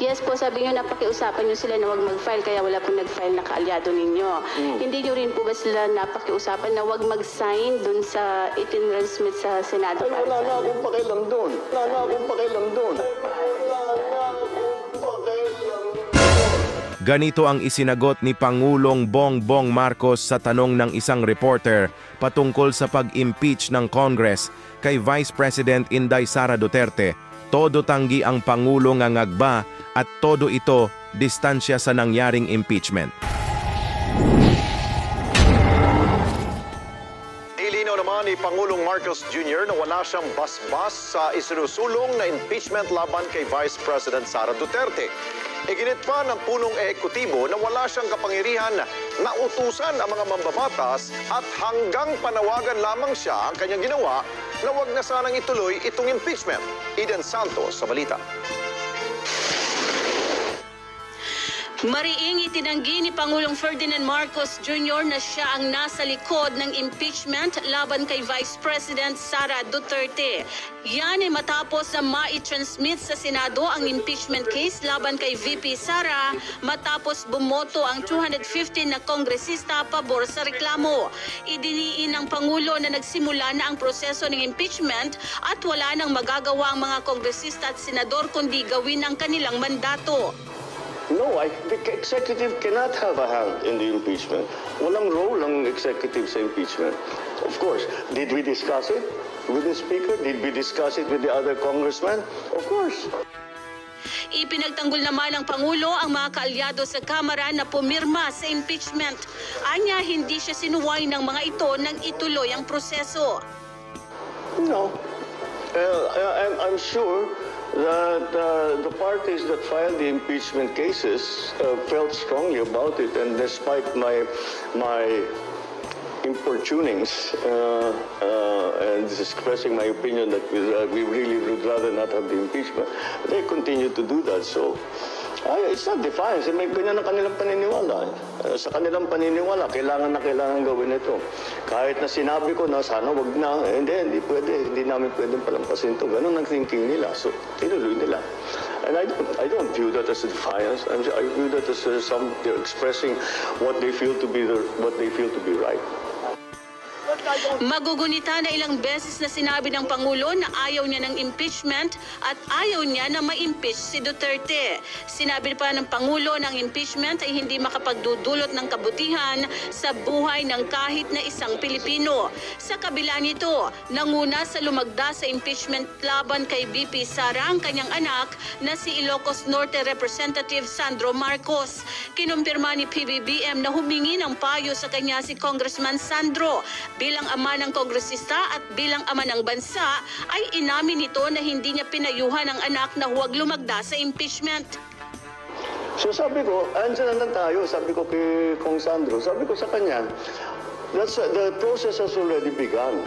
Yes po, sabi niyo napakiusapan niyo sila na wag mag-file kaya wala pong nag-file na kaalyado ninyo. Hindi niyo rin po ba sila napakiusapan na wag mag-sign dun sa itinransmit sa Senado? Ay, wala na akong pakialam doon. Wala na akong pakialam pakialam Ganito ang isinagot ni Pangulong Bongbong Marcos sa tanong ng isang reporter patungkol sa pag-impeach ng Congress kay Vice President Inday Sara Duterte. Todo tanggi ang Pangulo ngangagba at todo ito distansya sa nangyaring impeachment. Ilinaw naman ni Pangulong Marcos Jr. na wala siyang basbas sa isinusulong na impeachment laban kay Vice President Sara Duterte. Iginit pa ng punong ehekutibo na wala siyang kapangyarihan na utusan ang mga mambabatas at hanggang panawagan lamang siya ang kanyang ginawa na wag na sanang ituloy itong impeachment. Eden Santos sa balita. Mariing itinanggi ni Pangulong Ferdinand Marcos Jr. na siya ang nasa likod ng impeachment laban kay Vice President Sara Duterte. Yan ay matapos na ma-transmit sa Senado ang impeachment case laban kay VP Sara matapos bumoto ang 215 na kongresista pabor sa reklamo. Idiniin ng Pangulo na nagsimula na ang proseso ng impeachment at wala nang magagawa ang mga kongresista at senador kundi gawin ang kanilang mandato. No, I, the executive cannot have a hand in the impeachment. Walang role ang executive sa impeachment. Of course, did we discuss it with the speaker? Did we discuss it with the other congressmen? Of course. Ipinagtanggol naman ng Pangulo ang mga kaalyado sa Kamara na pumirma sa impeachment. Anya hindi siya sinuway ng mga ito nang ituloy ang proseso. No. Uh, I'm, I'm sure that uh, the parties that filed the impeachment cases uh, felt strongly about it, and despite my my importunings uh, uh, and expressing my opinion that we, uh, we really would rather not have the impeachment, they continue to do that. So. Ay, it's not defiance. May ganyan ang kanilang paniniwala. Eh, sa kanilang paniniwala, kailangan na kailangan gawin ito. Kahit na sinabi ko na sana wag na, eh, hindi, hindi pwede. Hindi namin pwedeng palampasin ito. Ganun ang thinking nila. So, tinuloy nila. And I don't, I don't view that as a defiance. I'm, I view that as uh, some, they're expressing what they feel to be the, what they feel to be right. Magugunita na ilang beses na sinabi ng Pangulo na ayaw niya ng impeachment at ayaw niya na ma-impeach si Duterte. Sinabi pa ng Pangulo na impeachment ay hindi makapagdudulot ng kabutihan sa buhay ng kahit na isang Pilipino. Sa kabila nito, nanguna sa lumagda sa impeachment laban kay BP Sara ang kanyang anak na si Ilocos Norte Representative Sandro Marcos. Kinumpirma ni PBBM na humingi ng payo sa kanya si Congressman Sandro bilang ama ng kongresista at bilang ama ng bansa ay inamin nito na hindi niya pinayuhan ang anak na huwag lumagda sa impeachment. So sabi ko, andyan na lang tayo. Sabi ko kay Kong Sandro, sabi ko sa kanya, that's, the process has already begun.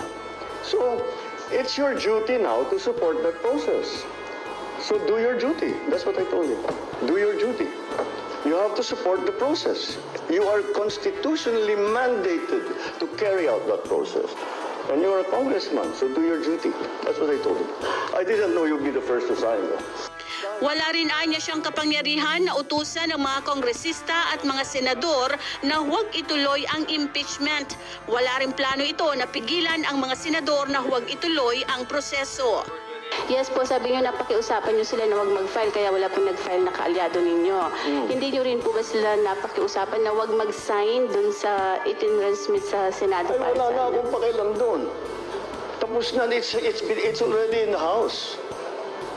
So, it's your duty now to support that process. So do your duty. That's what I told him. Do your duty. You have to support the process. You are constitutionally mandated to carry out that process. And you are a congressman, so do your duty. That's what I told him. I didn't know you'd be the first to sign though. Wala rin anya siyang kapangyarihan na utusan ng mga kongresista at mga senador na huwag ituloy ang impeachment. Wala rin plano ito na pigilan ang mga senador na huwag ituloy ang proseso. Yes po, sabi niyo napakiusapan niyo sila na wag mag-file kaya wala pong nag-file na kaalyado ninyo. Hindi niyo rin po ba sila napakiusapan na wag mag-sign dun sa itinransmit sa Senado? Ay, para wala sa- na akong pakialam doon. Tapos na, it's, it's, been- it's already in the House.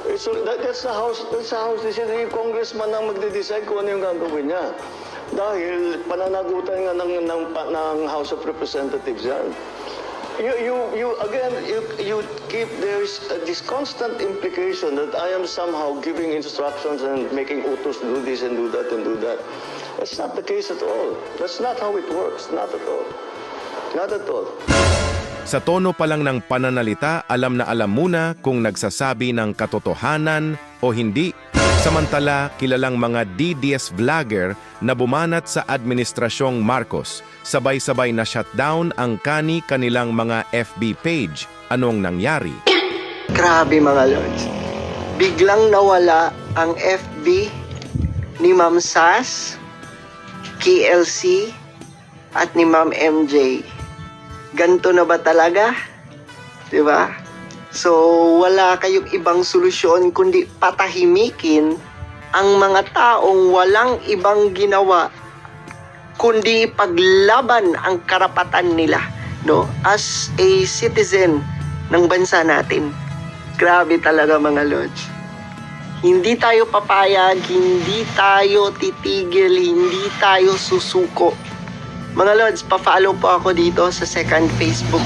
It's, that, that's the House, that's the House decision. Yung congressman ang magde-decide kung ano yung gagawin niya. Dahil pananagutan nga ng, ng, pa- ng House of Representatives yan. You, you, you, again, you, you keep, there's uh, this constant implication that I am somehow giving instructions and making utos do this and do that and do that. That's not the case at all. That's not how it works. Not at all. Not at all. Sa tono pa lang ng pananalita, alam na alam muna kung nagsasabi ng katotohanan o hindi. Samantala, kilalang mga DDS vlogger na bumanat sa administrasyong Marcos. Sabay-sabay na shutdown ang kani-kanilang mga FB page. Anong nangyari? Grabe mga lords. Biglang nawala ang FB ni Ma'am Sas, KLC, at ni Ma'am MJ. Ganto na ba talaga? 'Di ba? So, wala kayong ibang solusyon kundi patahimikin ang mga taong walang ibang ginawa kundi paglaban ang karapatan nila no? As a citizen ng bansa natin. Grabe talaga mga lodge hindi tayo papayag hindi tayo titigil hindi tayo susuko. Mga lodge pa-follow po ako dito sa second Facebook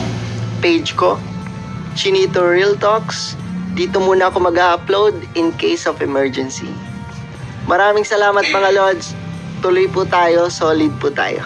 page ko Chinito Real Talks dito muna ako mag-upload in case of emergency Maraming salamat mga lodge. Tuloy po tayo, solid po tayo.